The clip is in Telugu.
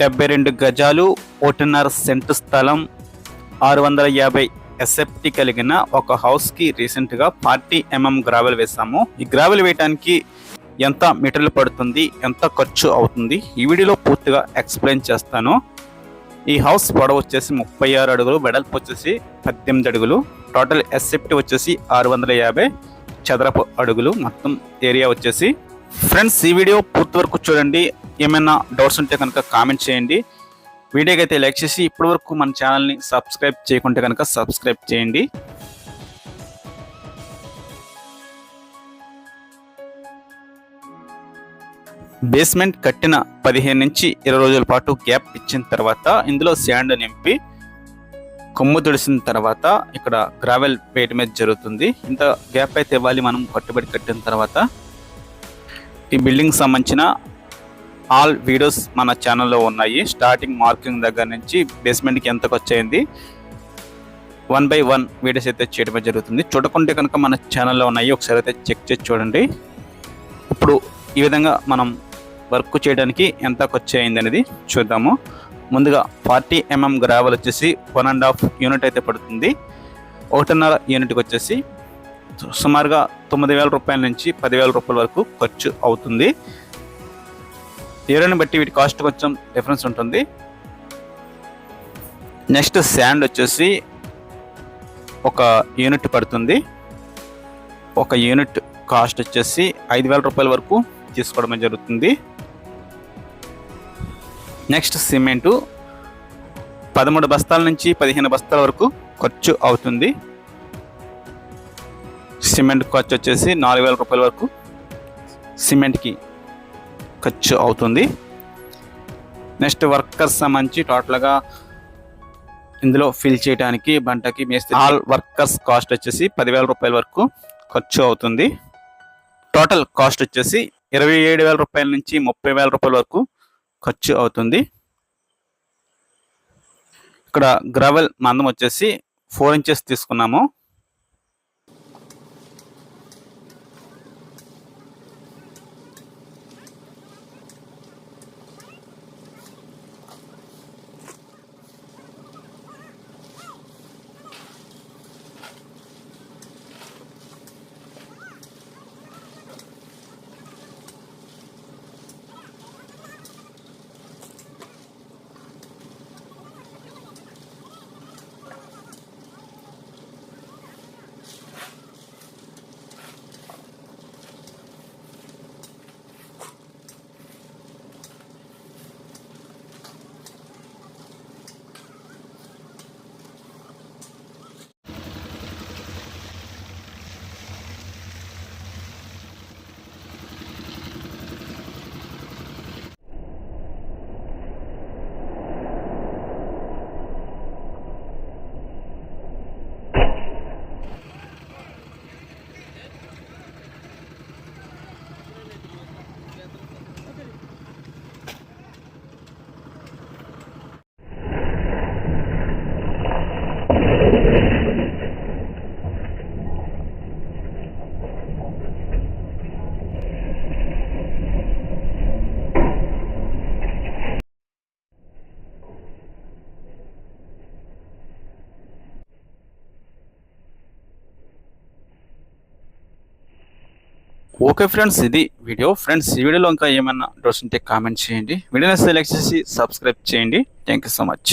డెబ్బై రెండు గజాలు ఒకటిన్నర సెంటు స్థలం ఆరు వందల యాభై ఎస్ఎఫ్టీ కలిగిన ఒక హౌస్కి రీసెంట్గా ఫార్టీ ఎంఎం గ్రావెల్ వేసాము ఈ గ్రావెల్ వేయడానికి ఎంత మెటీరియల్ పడుతుంది ఎంత ఖర్చు అవుతుంది ఈ వీడియోలో పూర్తిగా ఎక్స్ప్లెయిన్ చేస్తాను. ఈ హౌస్ పొడవు వచ్చేసి ముప్పై ఆరు అడుగులు వెడల్పు వచ్చేసి పద్దెనిమిది అడుగులు టోటల్ ఎస్ఎఫ్టీ వచ్చేసి ఆరు వందల యాభై చదరపు అడుగులు మొత్తం ఏరియా వచ్చేసి. ఫ్రెండ్స్ ఈ వీడియో పూర్తి వరకు చూడండి. ఏమైనా డౌట్స్ ఉంటే కనుక కామెంట్ చేయండి. వీడియోకి అయితే లైక్ చేసి ఇప్పటివరకు మన ఛానల్ని సబ్స్క్రైబ్ చేయకుంటే కనుక సబ్స్క్రైబ్ చేయండి. బేస్మెంట్ కట్టిన పదిహేను నుంచి ఇరవై రోజుల పాటు గ్యాప్ ఇచ్చిన తర్వాత ఇందులో శాండ్ నింపి కొమ్ము తుడిసిన తర్వాత ఇక్కడ గ్రావెల్ వేయటం మీద జరుగుతుంది. ఇంత గ్యాప్ అయితే ఇవ్వాలి మనం కట్టుబడి కట్టిన తర్వాత. ఈ బిల్డింగ్ సంబంధించిన ఆల్ వీడియోస్ మన ఛానల్లో ఉన్నాయి. స్టార్టింగ్ మార్కింగ్ దగ్గర నుంచి బేస్మెంట్కి ఎంతకు వచ్చేయింది? వన్ బై వన్ వీడియోస్ అయితే చేయడం జరుగుతుంది. చూడకుంటే కనుక మన ఛానల్లో ఉన్నాయి. ఒకసారి అయితే చెక్ చేసి చూడండి. ఇప్పుడు ఈ విధంగా మనం వర్క్ చేయడానికి ఎంత ఖర్చు అయింది అనేది చూద్దాము. ముందుగా ఫార్టీ ఎంఎం గ్రావెల్ వచ్చేసి వన్ అండ్ హాఫ్ యూనిట్ అయితే పడుతుంది. ఒకటిన్నర యూనిట్కి వచ్చేసి సుమారుగా తొమ్మిది వేల రూపాయల నుంచి పదివేల రూపాయల వరకు ఖర్చు అవుతుంది. ఏరియాని బట్టి వీటి కాస్ట్ కొంచెం డిఫరెన్స్ ఉంటుంది. నెక్స్ట్ శాండ్ వచ్చేసి ఒక యూనిట్ పడుతుంది. ఒక యూనిట్ కాస్ట్ వచ్చేసి ఐదు వేల రూపాయల వరకు తీసుకోవడం జరుగుతుంది. నెక్స్ట్ సిమెంటు పదమూడు బస్తాల నుంచి పదిహేను బస్తాల వరకు ఖర్చు అవుతుంది. సిమెంట్ ఖర్చు వచ్చేసి నాలుగు వేల రూపాయల వరకు సిమెంట్కి ఖర్చు అవుతుంది. నెక్స్ట్ వర్కర్స్ సంబంధించి టోటల్గా ఇందులో ఫిల్ చేయడానికి బంటకి మేస్త్రి ఆల్ వర్కర్స్ కాస్ట్ వచ్చేసి పదివేల రూపాయల వరకు ఖర్చు అవుతుంది. టోటల్ కాస్ట్ వచ్చేసి ఇరవై ఏడు వేల రూపాయల నుంచి ముప్పై వేల రూపాయల వరకు ఖర్చు అవుతుంది. ఇక్కడ గ్రవెల్ మందం వచ్చేసి ఫోర్ ఇంచెస్ తీసుకున్నాము. ఓకే ఫ్రెండ్స్ ఇది వీడియో ఫ్రెండ్స్ ఈ వీడియోలో ఇంకా ఏమైనా డౌట్స్ ఉంటే కామెంట్ చేయండి. వీడియోని సెలెక్ట్ చేసి సబ్స్క్రైబ్ చేయండి. Thank you so much